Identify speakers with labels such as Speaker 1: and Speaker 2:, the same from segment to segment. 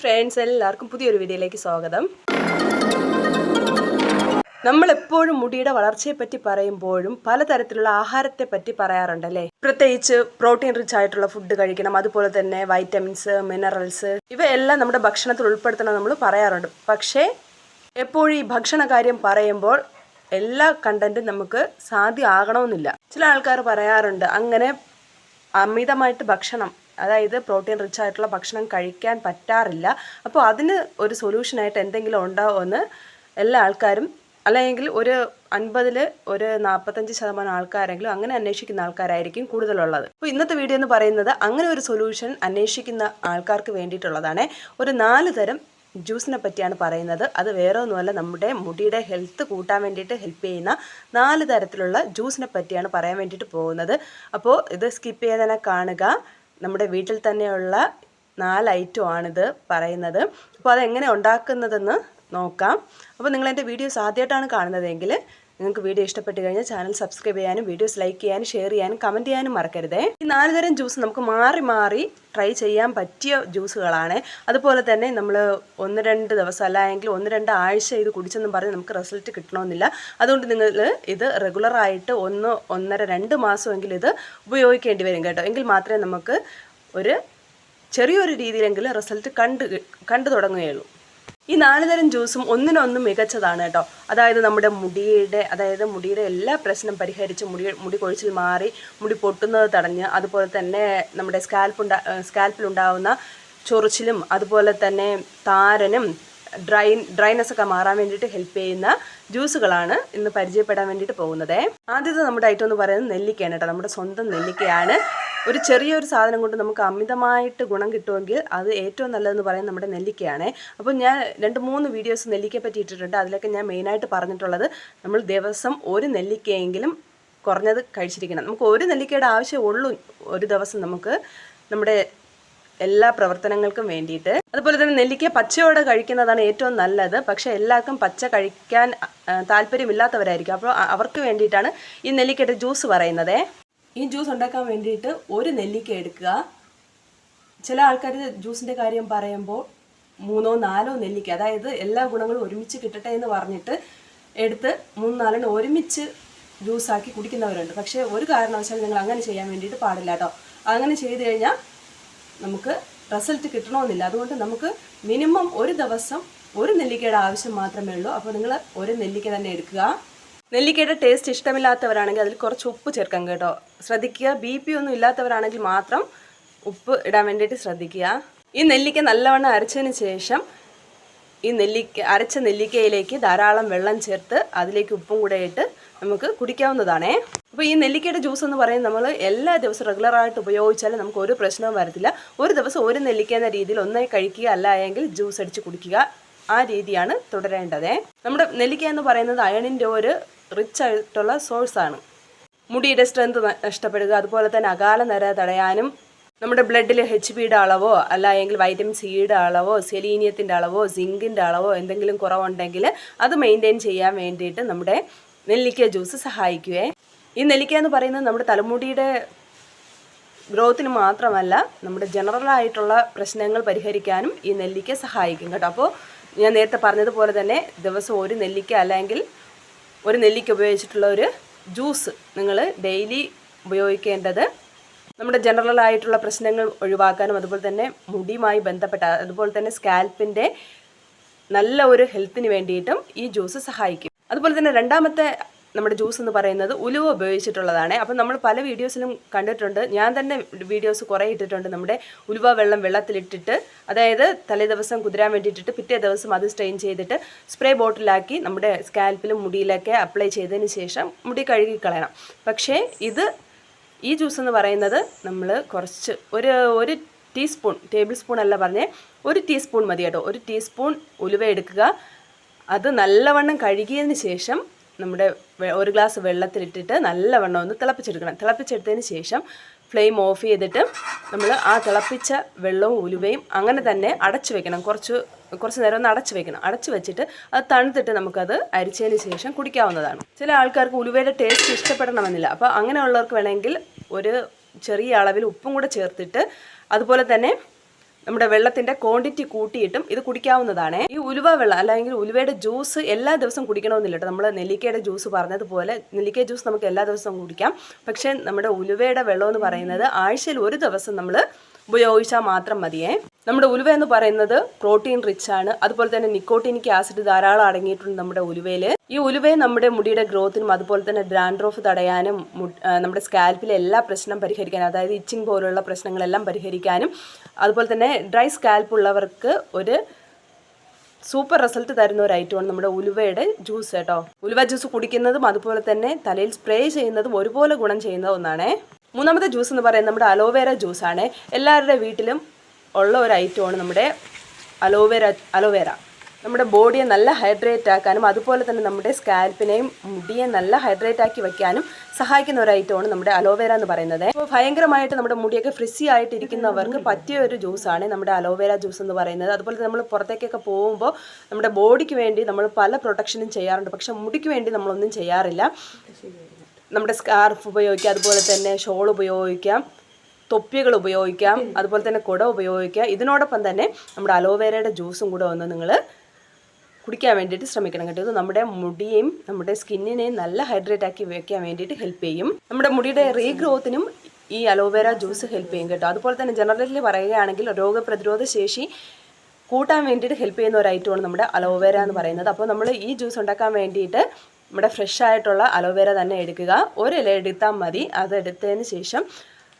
Speaker 1: Friends എല്ലാവർക്കും പുതിയൊരു വീഡിയോയിലേക്ക് സ്വാഗതം. നമ്മൾ എപ്പോഴും മുടിയുടെ വളർച്ചയെ പറ്റി പറയുമ്പോഴും പലതരത്തിലുള്ള ആഹാരത്തെ പറ്റി പറയാറുണ്ടല്ലേ? പ്രത്യേകിച്ച് പ്രോട്ടീൻ റിച്ച് ആയിട്ടുള്ള ഫുഡ് കഴിക്കണം അതുപോലെ തന്നെ വൈറ്റമിൻസ് മിനറൽസ് ഇവയെല്ലാം നമ്മുടെ ഭക്ഷണത്തിൽ ഉൾപ്പെടുത്തണം നമ്മൾ പറയാറുണ്ട്. പക്ഷേ എപ്പോഴും ഈ ഭക്ഷണ കാര്യം പറയുമ്പോൾ എല്ലാ കണ്ടന്റും നമുക്ക് സാധ്യമാകണമെന്നില്ല. ചില ആൾക്കാർ പറയാറുണ്ട് അങ്ങനെ അമിതമായിട്ട് ഭക്ഷണം അതായത് പ്രോട്ടീൻ റിച്ച് ആയിട്ടുള്ള ഭക്ഷണം കഴിക്കാൻ പറ്റാറില്ല. അപ്പോൾ അതിന് ഒരു സൊല്യൂഷനായിട്ട് എന്തെങ്കിലും ഉണ്ടാവുമെന്ന് എല്ലാ ആൾക്കാരും അല്ലെങ്കിൽ ഒരു അൻപതിൽ ഒരു നാൽപ്പത്തഞ്ച് ശതമാനം ആൾക്കാരെങ്കിലും അങ്ങനെ അന്വേഷിക്കുന്ന ആൾക്കാരായിരിക്കും കൂടുതലുള്ളത്. അപ്പോൾ ഇന്നത്തെ വീഡിയോ എന്ന് പറയുന്നത് അങ്ങനെ ഒരു സൊല്യൂഷൻ അന്വേഷിക്കുന്ന ആൾക്കാർക്ക് വേണ്ടിയിട്ടുള്ളതാണ്. ഒരു നാല് തരം ജ്യൂസിനെ പറ്റിയാണ് പറയുന്നത്. അത് വേറെ ഒന്നുമല്ല നമ്മുടെ മുടിയുടെ ഹെൽത്ത് കൂട്ടാൻ വേണ്ടിയിട്ട് ഹെൽപ്പ് ചെയ്യുന്ന നാല് തരത്തിലുള്ള ജ്യൂസിനെ പറ്റിയാണ് പറയാൻ വേണ്ടിയിട്ട് പോകുന്നത്. അപ്പോൾ ഇത് സ്കിപ്പ് ചെയ്യാതെ കാണുക. നമ്മുടെ വീട്ടിൽ തന്നെയുള്ള നാല് ഐറ്റം ആണിത് പറയുന്നത്. അപ്പോൾ അതെങ്ങനെ ഉണ്ടാക്കുന്നതെന്ന് നോക്കാം. അപ്പോൾ നിങ്ങൾ എന്റെ വീഡിയോസ് ആദ്യമായിട്ടാണ് കാണുന്നതെങ്കിൽ നിങ്ങൾക്ക് വീഡിയോ ഇഷ്ടപ്പെട്ട് കഴിഞ്ഞാൽ ചാനൽ സബ്സ്ക്രൈബ് ചെയ്യാനും വീഡിയോസ് ലൈക്ക് ചെയ്യാനും ഷെയർ ചെയ്യാനും കമന്റ് ചെയ്യാനും മറക്കരുതേ. ഈ നാല് തരം ജ്യൂസ് നമുക്ക് മാറി മാറി ട്രൈ ചെയ്യാൻ പറ്റിയ ജ്യൂസുകളാണ്. അതുപോലെ തന്നെ നമ്മൾ ഒന്ന് രണ്ട് ദിവസം അല്ലെങ്കിൽ ഒന്ന് രണ്ട് ആഴ്ച ഇത് കുടിച്ചെന്നും പറഞ്ഞ് നമുക്ക് റിസൾട്ട് കിട്ടണമെന്നില്ല. അതുകൊണ്ട് നിങ്ങൾ ഇത് റെഗുലറായിട്ട് ഒന്ന് ഒന്നര രണ്ട് മാസമെങ്കിലും ഇത് ഉപയോഗിക്കേണ്ടി വരും കേട്ടോ. എങ്കിൽ മാത്രമേ നമുക്ക് ഒരു ചെറിയൊരു രീതിയിലെങ്കിലും റിസൾട്ട് കണ്ട് കണ്ടു തുടങ്ങുകയുള്ളൂ. ഈ നാല് തരം ജ്യൂസും ഒന്നിനൊന്നും മികച്ചതാണ് കേട്ടോ. അതായത് നമ്മുടെ മുടിയുടെ അതായത് മുടിയുടെ എല്ലാ പ്രശ്നം പരിഹരിച്ച് മുടി മുടി കൊഴിച്ചിൽ മാറി മുടി പൊട്ടുന്നത് തടഞ്ഞ് അതുപോലെ തന്നെ നമ്മുടെ സ്കാൽപ്പ് ഉണ്ടാ സ്കാൽപ്പിലുണ്ടാവുന്ന ചൊറിച്ചിലും അതുപോലെ തന്നെ താരനും ഡ്രൈ ഡ്രൈനെസ് ഒക്കെ മാറാൻ വേണ്ടിയിട്ട് ഹെൽപ്പ് ചെയ്യുന്ന ജ്യൂസുകളാണ് ഇന്ന് പരിചയപ്പെടാൻ വേണ്ടിയിട്ട് പോകുന്നത്. ആദ്യത്തെ നമ്മുടെ ഐറ്റം എന്ന് പറയുന്നത് നെല്ലിക്കയാണ് കേട്ടോ. നമ്മുടെ സ്വന്തം നെല്ലിക്കയാണ്. ഒരു ചെറിയൊരു സാധനം കൊണ്ട് നമുക്ക് അമിതമായിട്ട് ഗുണം കിട്ടുമെങ്കിൽ അത് ഏറ്റവും നല്ലതെന്ന് പറയുന്നത് നമ്മുടെ നെല്ലിക്കയാണ്. അപ്പോൾ ഞാൻ രണ്ട് മൂന്ന് വീഡിയോസ് നെല്ലിക്കയെ പറ്റി ഇട്ടിട്ടുണ്ട്. അതിലൊക്കെ ഞാൻ മെയിനായിട്ട് പറഞ്ഞിട്ടുള്ളത് നമ്മൾ ദിവസം ഒരു നെല്ലിക്കയെങ്കിലും കുറഞ്ഞത് കഴിച്ചിരിക്കണം. നമുക്ക് ഒരു നെല്ലിക്കയുടെ ആവശ്യമുള്ളൂ ഒരു ദിവസം നമുക്ക് നമ്മുടെ എല്ലാ പ്രവർത്തനങ്ങൾക്കും വേണ്ടിയിട്ട്. അതുപോലെ തന്നെ നെല്ലിക്ക പച്ചയോടെ കഴിക്കുന്നതാണ് ഏറ്റവും നല്ലത്. പക്ഷേ എല്ലാവർക്കും പച്ച കഴിക്കാൻ താല്പര്യമില്ലാത്തവരായിരിക്കും. അപ്പോൾ അവർക്ക് വേണ്ടിയിട്ടാണ് ഈ നെല്ലിക്കയുടെ ജ്യൂസ് പറയുന്നത്. ഈ ജ്യൂസ് ഉണ്ടാക്കാൻ വേണ്ടിയിട്ട് ഒരു നെല്ലിക്ക എടുക്കുക. ചില ആൾക്കാർ ജ്യൂസിന്റെ കാര്യം പറയുമ്പോൾ മൂന്നോ നാലോ നെല്ലിക്ക അതായത് എല്ലാ ഗുണങ്ങളും ഒരുമിച്ച് കിട്ടട്ടെ എന്ന് പറഞ്ഞിട്ട് എടുത്ത് മൂന്ന് നാലെണ്ണം ഒരുമിച്ച് ജ്യൂസാക്കി കുടിക്കുന്നവരുണ്ട്. പക്ഷേ ഒരു കാരണവശാലും നിങ്ങൾ അങ്ങനെ ചെയ്യാൻ വേണ്ടിയിട്ട് പാടില്ല കേട്ടോ. അങ്ങനെ ചെയ്തു കഴിഞ്ഞാൽ നമുക്ക് റിസൾട്ട് കിട്ടണമെന്നില്ല. അതുകൊണ്ട് നമുക്ക് മിനിമം ഒരു ദിവസം ഒരു നെല്ലിക്കയുടെ ആവശ്യം മാത്രമേ ഉള്ളൂ. അപ്പോൾ നിങ്ങൾ ഒരു നെല്ലിക്ക തന്നെ എടുക്കുക. നെല്ലിക്കയുടെ ടേസ്റ്റ് ഇഷ്ടമില്ലാത്തവരാണെങ്കിൽ അതിൽ കുറച്ച് ഉപ്പ് ചേർക്കാം കേട്ടോ. ശ്രദ്ധിക്കുക. ബി പി ഒന്നും ഇല്ലാത്തവരാണെങ്കിൽ മാത്രം ഉപ്പ് ഇടാൻ വേണ്ടിയിട്ട് ശ്രദ്ധിക്കുക. ഈ നെല്ലിക്ക നല്ലവണ്ണം അരച്ചതിന് ശേഷം ഈ നെല്ലിക്ക അരച്ച നെല്ലിക്കയിലേക്ക് ധാരാളം വെള്ളം ചേർത്ത് അതിലേക്ക് ഉപ്പും കൂടെ ഇട്ട് നമുക്ക് കുടിക്കാവുന്നതാണേ. അപ്പോൾ ഈ നെല്ലിക്കയുടെ ജ്യൂസ് എന്ന് പറയുന്നത് നമ്മൾ എല്ലാ ദിവസവും റെഗുലറായിട്ട് ഉപയോഗിച്ചാലും നമുക്ക് ഒരു പ്രശ്നവും വരത്തില്ല. ഒരു ദിവസം ഒരു നെല്ലിക്ക എന്ന രീതിയിൽ ഒന്നായി കഴിക്കുക അല്ല എങ്കിൽ ജ്യൂസ് അടിച്ച് കുടിക്കുക. ആ രീതിയാണ് തുടരേണ്ടത്. നമ്മുടെ നെല്ലിക്ക എന്ന് പറയുന്നത് അയണിന്റെ ഒരു റിച്ച് ആയിട്ടുള്ള സോഴ്സാണ് മുടിയുടെ സ്ട്രെങ്ത് നഷ്ടപ്പെടുക അതുപോലെ തന്നെ അകാല നര തടയാനും നമ്മുടെ ബ്ലഡിൽ എച്ച് പിയുടെ അളവോ അല്ല എങ്കിൽ വൈറ്റമിൻ സിയുടെ അളവോ സെലീനിയത്തിന്റെ അളവോ സിങ്കിന്റെ അളവോ എന്തെങ്കിലും കുറവുണ്ടെങ്കിൽ അത് മെയിന്റെയിൻ ചെയ്യാൻ വേണ്ടിയിട്ട് നമ്മുടെ നെല്ലിക്ക ജ്യൂസ് സഹായിക്കുവേ. ഈ നെല്ലിക്ക എന്ന് പറയുന്നത് നമ്മുടെ തലമുടിയുടെ ഗ്രോത്തിന് മാത്രമല്ല നമ്മുടെ ജനറൽ ആയിട്ടുള്ള പ്രശ്നങ്ങൾ പരിഹരിക്കാനും ഈ നെല്ലിക്ക സഹായിക്കും കേട്ടോ. അപ്പോൾ ഞാൻ നേരത്തെ പറഞ്ഞതുപോലെ തന്നെ ദിവസം ഒരു നെല്ലിക്ക അല്ലെങ്കിൽ ഒരു നെല്ലിക്ക ഉപയോഗിച്ചിട്ടുള്ള ഒരു ജ്യൂസ് നിങ്ങൾ ഡെയിലി ഉപയോഗിക്കേണ്ടത്. നമ്മുടെ ജനറൽ ആയിട്ടുള്ള പ്രശ്നങ്ങൾ ഒഴിവാക്കാനും അതുപോലെ തന്നെ മുടിയുമായി ബന്ധപ്പെട്ട അതുപോലെ തന്നെ സ്കാൽപ്പിന്റെ നല്ല ഒരു ഹെൽത്തിന് വേണ്ടിയിട്ടും ഈ ജ്യൂസ് സഹായിക്കും. അതുപോലെ തന്നെ രണ്ടാമത്തെ നമ്മുടെ ജ്യൂസ് എന്ന് പറയുന്നത് ഉലുവ ഉപയോഗിച്ചിട്ടുള്ളതാണ്. അപ്പം നമ്മൾ പല വീഡിയോസിലും കണ്ടിട്ടുണ്ട്. ഞാൻ തന്നെ വീഡിയോസ് കുറേ ഇട്ടിട്ടുണ്ട് നമ്മുടെ ഉലുവ വെള്ളം വെള്ളത്തിലിട്ടിട്ട്. അതായത് തലേ ദിവസം കുതിരാൻ വേണ്ടിയിട്ടിട്ട് പിറ്റേ ദിവസം അത് സ്ട്രെയിൻ ചെയ്തിട്ട് സ്പ്രേ ബോട്ടിലാക്കി നമ്മുടെ സ്കാൽപ്പിലും മുടിയിലൊക്കെ അപ്ലൈ ചെയ്തതിന് ശേഷം മുടി കഴുകി കളയണം പക്ഷേ ഇത് ഈ ജ്യൂസ് എന്ന് പറയുന്നത് നമ്മൾ കുറച്ച് ഒരു ഒരു ടീസ്പൂൺ ടേബിൾ സ്പൂൺ അല്ല പറഞ്ഞേ ഒരു ടീസ്പൂൺ മതി കേട്ടോ. ഒരു ടീസ്പൂൺ ഉലുവ എടുക്കുക. അത് നല്ലവണ്ണം കഴുകിയതിന് ശേഷം നമ്മുടെ ഒരു ഗ്ലാസ് വെള്ളത്തിലിട്ടിട്ട് നല്ലവണ്ണം ഒന്ന് തിളപ്പിച്ചെടുക്കണം. തിളപ്പിച്ചെടുത്തതിന് ശേഷം ഫ്ലെയിം ഓഫ് ചെയ്തിട്ട് നമ്മൾ ആ തിളപ്പിച്ച വെള്ളവും ഉലുവയും അങ്ങനെ തന്നെ അടച്ചു വെക്കണം. കുറച്ച് കുറച്ച് നേരം ഒന്ന് അടച്ചു വെക്കണം. അടച്ചു വെച്ചിട്ട് അത് തണുത്തിട്ട് നമുക്കത് അരിച്ചതിന് ശേഷം കുടിക്കാവുന്നതാണ്. ചില ആൾക്കാർക്ക് ഉലുവയുടെ ടേസ്റ്റ് ഇഷ്ടപ്പെടണമെന്നില്ല. അപ്പോൾ അങ്ങനെയുള്ളവർക്ക് വേണമെങ്കിൽ ഒരു ചെറിയ അളവിൽ ഉപ്പും കൂടെ ചേർത്തിട്ട് അതുപോലെ തന്നെ നമ്മുടെ വെള്ളത്തിന്റെ ക്വാണ്ടിറ്റി കൂട്ടിയിട്ടും ഇത് കുടിക്കാവുന്നതാണ്. ഈ ഉലുവ വെള്ളം അല്ലെങ്കിൽ ഉലുവയുടെ ജ്യൂസ് എല്ലാ ദിവസവും കുടിക്കണമെന്നില്ല കേട്ടോ. നമ്മൾ നെല്ലിക്കയുടെ ജ്യൂസ് പറഞ്ഞതുപോലെ നെല്ലിക്ക ജ്യൂസ് നമുക്ക് എല്ലാ ദിവസവും കുടിക്കാം. പക്ഷേ നമ്മുടെ ഉലുവയുടെ വെള്ളം എന്ന് പറയുന്നത് ആഴ്ചയിൽ ഒരു ദിവസം നമ്മൾ ഉപയോഗിച്ചാൽ മാത്രം മതിയേ. നമ്മുടെ ഉലുവ എന്ന് പറയുന്നത് പ്രോട്ടീൻ റിച്ച് ആണ്. അതുപോലെ തന്നെ നിക്കോട്ടിനിക് ആസിഡ് ധാരാളം അടങ്ങിയിട്ടുണ്ട് നമ്മുടെ ഉലുവയിൽ ഈ ഉലുവയെ നമ്മുടെ മുടിയുടെ ഗ്രോത്തിനും അതുപോലെ തന്നെ ഡ്രാൻഡ്രോഫ് തടയാനും നമ്മുടെ സ്കാൽപ്പിലെ എല്ലാ പ്രശ്നം പരിഹരിക്കാനും അതായത് ഇച്ചിങ് പോലുള്ള പ്രശ്നങ്ങളെല്ലാം പരിഹരിക്കാനും അതുപോലെ തന്നെ ഡ്രൈ സ്കാൽപ്പ് ഉള്ളവർക്ക് ഒരു സൂപ്പർ റിസൾട്ട് തരുന്ന ഒരു ഐറ്റമാണ് നമ്മുടെ ഉലുവയുടെ ജ്യൂസ് കേട്ടോ. ഉലുവ ജ്യൂസ് കുടിക്കുന്നതും അതുപോലെ തന്നെ തലയിൽ സ്പ്രേ ചെയ്യുന്നതും ഒരുപോലെ ഗുണം ചെയ്യുന്ന ഒന്നാണേ. മൂന്നാമത്തെ ജ്യൂസ് എന്ന് പറയുന്നത് നമ്മുടെ അലോവേര ആണ്. എല്ലാവരുടെ വീട്ടിലും ഉള്ള ഒരു ഐറ്റമാണ് നമ്മുടെ അലോവേര അലോവേര. നമ്മുടെ ബോഡിയെ നല്ല ഹൈഡ്രേറ്റ് ആക്കാനും അതുപോലെ തന്നെ നമ്മുടെ സ്കാൽപ്പിനെയും മുടിയെ നല്ല ഹൈഡ്രേറ്റ് ആക്കി വെക്കാനും സഹായിക്കുന്ന ഒരു ഐറ്റമാണ് നമ്മുടെ അലോവേര എന്ന് പറയുന്നത്. അപ്പോൾ ഭയങ്കരമായിട്ട് നമ്മുടെ മുടിയൊക്കെ ഫ്രിസി ആയിട്ടിരിക്കുന്നവർക്ക് പറ്റിയ ഒരു ജ്യൂസാണ് നമ്മുടെ അലോവേര ജ്യൂസ് എന്ന് പറയുന്നത്. അതുപോലെ നമ്മൾ പുറത്തേക്കൊക്കെ പോകുമ്പോൾ നമ്മുടെ ബോഡിക്ക് വേണ്ടി നമ്മൾ പല പ്രൊട്ടക്ഷനും ചെയ്യാറുണ്ട്. പക്ഷെ മുടിക്ക് വേണ്ടി നമ്മളൊന്നും ചെയ്യാറില്ല. നമ്മുടെ സ്കാർഫ് ഉപയോഗിക്കാം അതുപോലെ തന്നെ ഷോൾ ഉപയോഗിക്കാം തൊപ്പികൾ ഉപയോഗിക്കാം അതുപോലെ തന്നെ കുട ഉപയോഗിക്കാം. ഇതിനോടൊപ്പം തന്നെ നമ്മുടെ അലോവേരയുടെ ജ്യൂസും കൂടെ ഒന്ന് നിങ്ങൾ കുടിക്കാൻ വേണ്ടിയിട്ട് ശ്രമിക്കണം കേട്ടോ. ഇത് നമ്മുടെ മുടിയെയും നമ്മുടെ സ്കിന്നിനെയും നല്ല ഹൈഡ്രേറ്റ് ആക്കി വെക്കാൻ വേണ്ടിയിട്ട് ഹെൽപ്പ് ചെയ്യും. നമ്മുടെ മുടിയുടെ റീഗ്രോത്തിനും ഈ അലോവേര ജ്യൂസ് ഹെൽപ്പ് ചെയ്യും കേട്ടോ. അതുപോലെ തന്നെ ജനറലി പറയുകയാണെങ്കിൽ രോഗപ്രതിരോധ ശേഷി കൂട്ടാൻ വേണ്ടിയിട്ട് ഹെൽപ്പ് ചെയ്യുന്ന ഒരു ഐറ്റമാണ് നമ്മുടെ അലോവേര എന്ന് പറയുന്നത്. അപ്പോൾ നമ്മൾ ഈ ജ്യൂസ് ഉണ്ടാക്കാൻ വേണ്ടിയിട്ട് നമ്മുടെ ഫ്രഷ് ആയിട്ടുള്ള അലോവേര തന്നെ എടുക്കുക. ഒരു ഇല എടുത്താൽ മതി. അതെടുത്തതിന് ശേഷം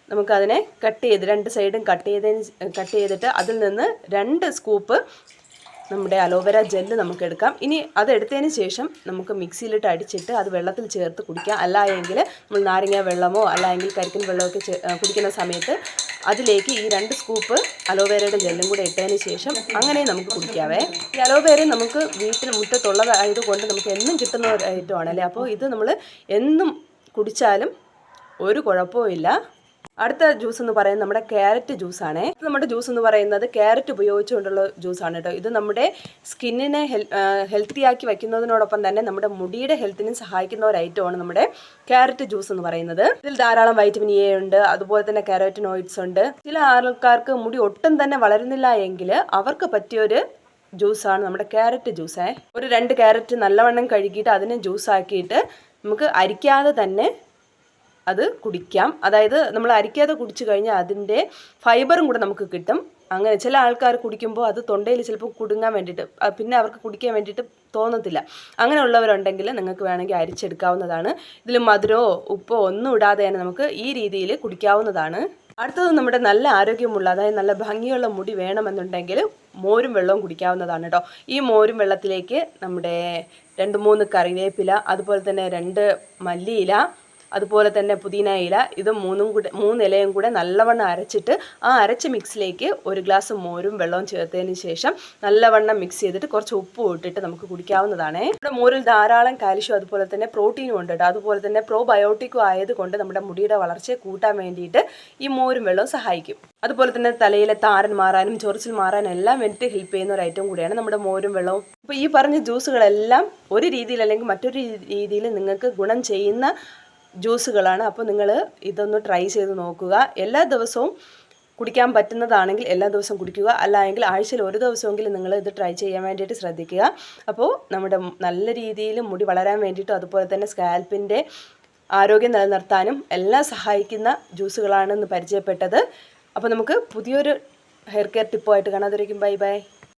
Speaker 1: നമുക്കതിനെ കട്ട് ചെയ്ത് രണ്ട് സൈഡും കട്ട് ചെയ്തതിന് കട്ട് ചെയ്തിട്ട് അതിൽ നിന്ന് രണ്ട് സ്കൂപ്പ് നമ്മുടെ അലോവേര ജെല്ല് നമുക്ക് എടുക്കാം ഇനി അത് എടുത്തതിന് ശേഷം നമുക്ക് മിക്സിയിലിട്ട് അടിച്ചിട്ട് അത് വെള്ളത്തിൽ ചേർത്ത് കുടിക്കാം. അല്ല എങ്കിൽ നമ്മൾ നാരങ്ങ വെള്ളമോ അല്ല എങ്കിൽ കരിക്കിൻ വെള്ളമൊക്കെ കുടിക്കുന്ന സമയത്ത് അതിലേക്ക് ഈ രണ്ട് സ്കൂപ്പ് അലോവേരയുടെ ജെല്ലും കൂടെ ഇട്ടതിന് ശേഷം അങ്ങനെ നമുക്ക് കുടിക്കാവേ. ഈ അലോവേര നമുക്ക് വീട്ടിൽ മുറ്റത്തുള്ളതായത് കൊണ്ട് നമുക്ക് എന്നും കിട്ടുന്ന ഒരു ഐറ്റമാണ് അപ്പോൾ ഇത് നമ്മൾ എന്നും കുടിച്ചാലും ഒരു കുഴപ്പവും അടുത്ത ജ്യൂസ് എന്ന് പറയുന്നത് നമ്മുടെ ക്യാരറ്റ് ജ്യൂസാണ്. നമ്മുടെ ജ്യൂസ് എന്ന് പറയുന്നത് ക്യാരറ്റ് ഉപയോഗിച്ചുകൊണ്ടുള്ള ജ്യൂസാണ് കേട്ടോ. ഇത് നമ്മുടെ സ്കിന്നിനെ ഹെൽത്തി ആക്കി വയ്ക്കുന്നതിനോടൊപ്പം തന്നെ നമ്മുടെ മുടിയുടെ ഹെൽത്തിനും സഹായിക്കുന്ന ഒരു ഐറ്റമാണ് നമ്മുടെ ക്യാരറ്റ് ജ്യൂസ് എന്ന് പറയുന്നത്. ഇതിൽ ധാരാളം വൈറ്റമിൻ എ ഉണ്ട് അതുപോലെ തന്നെ കാരോറ്റിനോയിഡ്സ് ഉണ്ട്. ചില ആൾക്കാർക്ക് മുടി ഒട്ടും തന്നെ വളരുന്നില്ല എങ്കിൽ അവർക്ക് പറ്റിയൊരു ജ്യൂസാണ് നമ്മുടെ ക്യാരറ്റ് ജ്യൂസ്. ഒരു രണ്ട് ക്യാരറ്റ് നല്ലവണ്ണം കഴുകിയിട്ട് അതിനെ ജ്യൂസ് ആക്കിയിട്ട് നമുക്ക് അരിക്കാതെ തന്നെ അത് കുടിക്കാം. അതായത് നമ്മൾ അരിക്കാതെ കുടിച്ചു കഴിഞ്ഞാൽ അതിന്റെ ഫൈബറും കൂടെ നമുക്ക് കിട്ടും. അങ്ങനെ ചില ആൾക്കാർ കുടിക്കുമ്പോൾ അത് തൊണ്ടയിൽ ചിലപ്പോൾ കുടുങ്ങാൻ വേണ്ടിയിട്ട് പിന്നെ അവർക്ക് കുടിക്കാൻ വേണ്ടിയിട്ട് തോന്നത്തില്ല. അങ്ങനെയുള്ളവരുണ്ടെങ്കിൽ നിങ്ങൾക്ക് വേണമെങ്കിൽ അരിച്ചെടുക്കാവുന്നതാണ്. ഇതിൽ മധുരമോ ഉപ്പോ ഒന്നും ഇടാതെ തന്നെ നമുക്ക് ഈ രീതിയിൽ കുടിക്കാവുന്നതാണ്. അടുത്തത് നമ്മുടെ നല്ല ആരോഗ്യമുള്ള അതായത് നല്ല ഭംഗിയുള്ള മുടി വേണമെന്നുണ്ടെങ്കിൽ മോരും വെള്ളവും കുടിക്കാവുന്നതാണ് കേട്ടോ. ഈ മോരും വെള്ളത്തിലേക്ക് നമ്മുടെ രണ്ട് മൂന്ന് കറിവേപ്പില അതുപോലെ തന്നെ രണ്ട് മല്ലിയില അതുപോലെ തന്നെ പുതിന ഇല ഇത് മൂന്നും കൂടെ മൂന്നിലയും കൂടെ നല്ലവണ്ണം അരച്ചിട്ട് ആ അരച്ച മിക്സിലേക്ക് ഒരു ഗ്ലാസ് മോരും വെള്ളവും ചേർത്തതിന് ശേഷം നല്ലവണ്ണം മിക്സ് ചെയ്തിട്ട് കുറച്ച് ഉപ്പും ഇട്ടിട്ട് നമുക്ക് കുടിക്കാവുന്നതാണ്. നമ്മുടെ മോരിൽ ധാരാളം കാൽഷ്യം അതുപോലെ തന്നെ പ്രോട്ടീനും ഉണ്ട് കേട്ടോ അതുപോലെ തന്നെ പ്രോബയോട്ടിക്കും ആയതുകൊണ്ട് നമ്മുടെ മുടിയുടെ വളർച്ചയെ കൂട്ടാൻ വേണ്ടിയിട്ട് ഈ മോരും വെള്ളവും സഹായിക്കും. അതുപോലെ തന്നെ തലയിലെ താരൻ മാറാനും ചൊറിച്ചിൽ മാറാനും എല്ലാം വേണ്ടിയിട്ട് ഹെൽപ്പ് ചെയ്യുന്ന ഒരു ഐറ്റം കൂടിയാണ് നമ്മുടെ മോരും വെള്ളവും. അപ്പോൾ ഈ പറഞ്ഞ ജ്യൂസുകളെല്ലാം ഒരു രീതിയിൽ അല്ലെങ്കിൽ മറ്റൊരു രീതിയിൽ നിങ്ങൾക്ക് ഗുണം ചെയ്യുന്ന ജ്യൂസുകളാണ്. അപ്പോൾ നിങ്ങൾ ഇതൊന്ന് ട്രൈ ചെയ്ത് നോക്കുക. എല്ലാ ദിവസവും കുടിക്കാൻ പറ്റുന്നതാണെങ്കിൽ എല്ലാ ദിവസവും കുടിക്കുക. അല്ല എങ്കിൽ ആഴ്ചയിൽ ഒരു ദിവസമെങ്കിലും നിങ്ങൾ ഇത് ട്രൈ ചെയ്യാൻ വേണ്ടിയിട്ട് ശ്രദ്ധിക്കുക. അപ്പോൾ നമ്മുടെ നല്ല രീതിയിൽ മുടി വളരാൻ വേണ്ടിയിട്ടും അതുപോലെ തന്നെ സ്കാൽപ്പിന്റെ ആരോഗ്യം നിലനിർത്താനും എല്ലാം സഹായിക്കുന്ന ജ്യൂസുകളാണ് ഇന്ന് പരിചയപ്പെട്ടത്. അപ്പോൾ നമുക്ക് പുതിയൊരു ഹെയർ കെയർ ടിപ്പുമായിട്ട് കാണാതിരിക്കും ബൈ ബൈ.